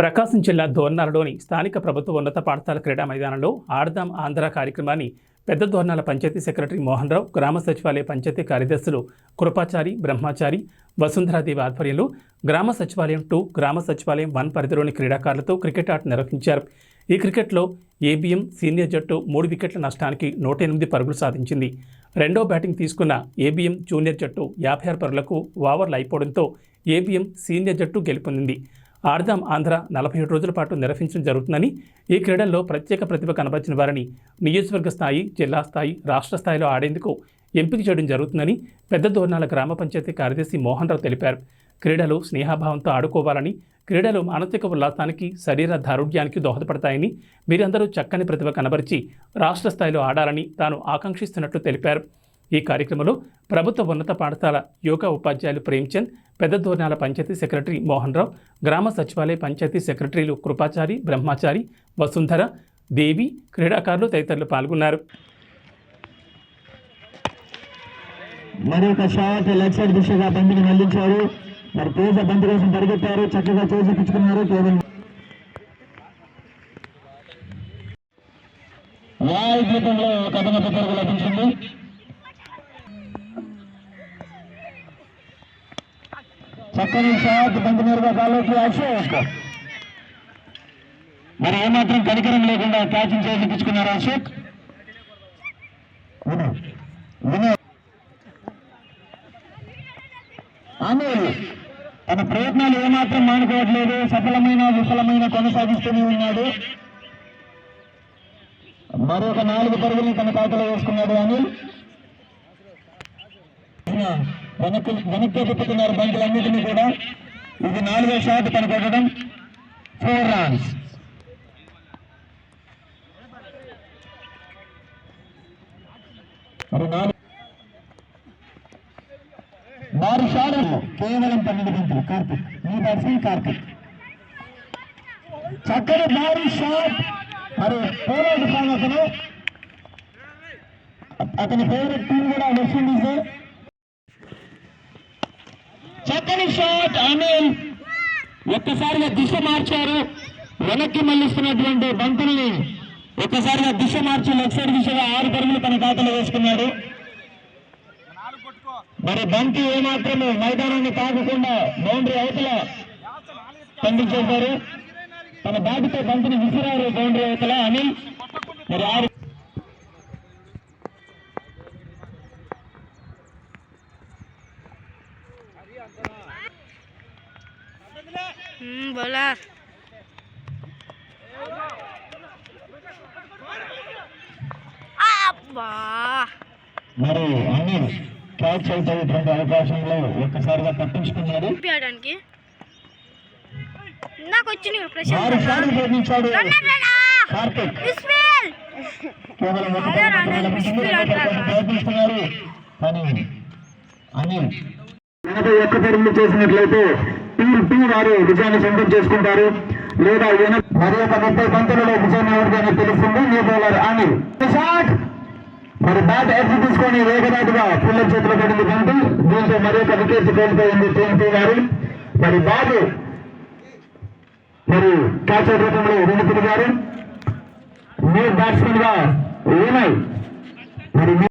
ప్రకాశం జిల్లా దోర్నాలలోని స్థానిక ప్రభుత్వ ఉన్నత పాఠశాల క్రీడా మైదానంలో ఆడదాం ఆంధ్ర కార్యక్రమాన్ని పెద్ద దోర్నాల పంచాయతీ సెక్రటరీ మోహన్ రావు గ్రామ సచివాలయ పంచాయతీ కార్యదర్శులు కృపాచారి బ్రహ్మచారి వసుంధరాదేవి ఆధ్వర్యంలో గ్రామ సచివాలయం టూ గ్రామ సచివాలయం వన్ పరిధిలోని క్రీడాకారులతో క్రికెట్ ఆట నిర్వహించారు. ఈ క్రికెట్లో ఏబిఎం సీనియర్ జట్టు మూడు వికెట్ల నష్టానికి నూట ఎనిమిది పరుగులు సాధించింది. రెండో బ్యాటింగ్ తీసుకున్న ఏబిఎం జూనియర్ జట్టు యాభై ఆరు పరుగులకు ఓవర్లు అయిపోవడంతో ఏబిఎం సీనియర్ జట్టు గెలుపొందింది. ఆడదాం ఆంధ్ర నలభై ఏడు రోజుల పాటు నిర్వహించడం జరుగుతుందని ఈ క్రీడల్లో ప్రత్యేక ప్రతిభ కనబరిచిన వారిని నియోజకవర్గ స్థాయి జిల్లా స్థాయి రాష్ట్ర స్థాయిలో ఆడేందుకు ఎంపిక చేయడం జరుగుతుందని పెద్ద దోర్నాల గ్రామ పంచాయతీ కార్యదర్శి మోహన్ రావు తెలిపారు. క్రీడలు స్నేహభావంతో ఆడుకోవాలని క్రీడలు మానసిక ఉల్లాసానికి శరీర దారుఢ్యానికి దోహదపడతాయని మీరందరూ చక్కని ప్రతిభ కనబరిచి రాష్ట్ర స్థాయిలో ఆడాలని తాను ఆకాంక్షిస్తున్నట్లు తెలిపారు. ఈ కార్యక్రమంలో ప్రభుత్వ ఉన్నత పాఠశాల యోగా ఉపాధ్యాయులు ప్రేమ్చంద్ పెద్ద దోర్నాల పంచాయతీ సెక్రటరీ మోహన్ రావు గ్రామ సచివాలయ పంచాయతీ సెక్రటరీలు కృపాచారి బ్రహ్మచారి వసుంధర దేవి క్రీడాకారులు తదితరులు పాల్గొన్నారు. మరి ఒక షాట్ లెగ్ సైడ్ దిశగా బంతిని మళ్ళించారు. మరి తేజ బంతి కోసం పరిగెత్తారు. చక్కగా చేజిపించుకున్నారు కేవలం వాయి పరుగు లభించింది. చక్కని షాట్ బంతి నేరుగా కాలోకి అశోక్ మరి ఏమాత్రం కనికరం లేకుండా క్యాచింగ్ చేయించుకున్నారు అశోక్? వినయ్ తన ప్రయత్నాలు ఏమాత్రం మానుకోవట్లేదు సఫలమైన విఫలమైన కొనసాగిస్తూనే ఉన్నాడు. మరొక నాలుగు పరుగులు తన ఖాతాలో వేసుకున్నాడు అనిల్. వెనక్కి వెనక్కి తిప్పుతున్నారు బంతులన్నింటినీ కూడా. ఇది నాలుగో షాట్ కనపడడం ఫోర్ రన్స్ మరి నాలుగు వారి షాడలు కేవలం పన్నెండు గంటలు కార్తిక్. మీ బ్యాట్స్మెన్ కార్తిక్. చక్కని భారీ షాట్. మరి పోరాడు సాగతను అతని. ఫేవరెట్ టీం కూడా వెస్ట్ ఇండీస్. చక్కని షాట్ అనిల్ ఒక్కసారిగా దిశ మార్చారు. వెనక్కి మళ్ళిస్తున్నటువంటి బంతుల్ని ఒక్కసారిగా దిశ మార్చి లెఫ్ట్ సైడ్ దిశగా ఆరు పరుగులు తన ఖాతాలో వేసుకున్నాడు. మరి బంతి ఏమాత్రము మైదానాన్ని తాకకుండా బౌండరీ అవతల పంపించేశారు. తన బ్యాట్తో బంతిని విసిరారు బౌండరీ అవతల. అనిల్ మరి ఆరు బౌలర్ మరి అమీర్ క్యాచ్ అవుట్ అయ్యేటువంటి అవకాశంలో ఒక్కసారిగా తప్పించుకున్నాడు. ఆడడానికి నాకు వచ్చింది ప్రశ్న. కానీ అనిల్ ఎనభై ఒక్క పరుగులు చేసినట్లయితే టీం టూ వారు విజయాన్ని సొంతం చేసుకుంటారు. లేదా ఎన- మరి ఒక ముప్పై పంతులలో విజయం ఎవరికైనా తెలుస్తుంది? న్యూ బౌలర్ అని మరి బ్యాట్ ఎత్తి తీసుకొని వేగదాటుగా పుల్ల చేతిలో పడింది పంతు. దీంతో మరి ఒక వికెట్ కోల్పోయింది టీఎంపీ గారు మరి బాబు మరి క్యాచ్ రూపంలో రెండు తిరిగారు. న్యూ బ్యాట్స్మెన్గా ఏమై మరి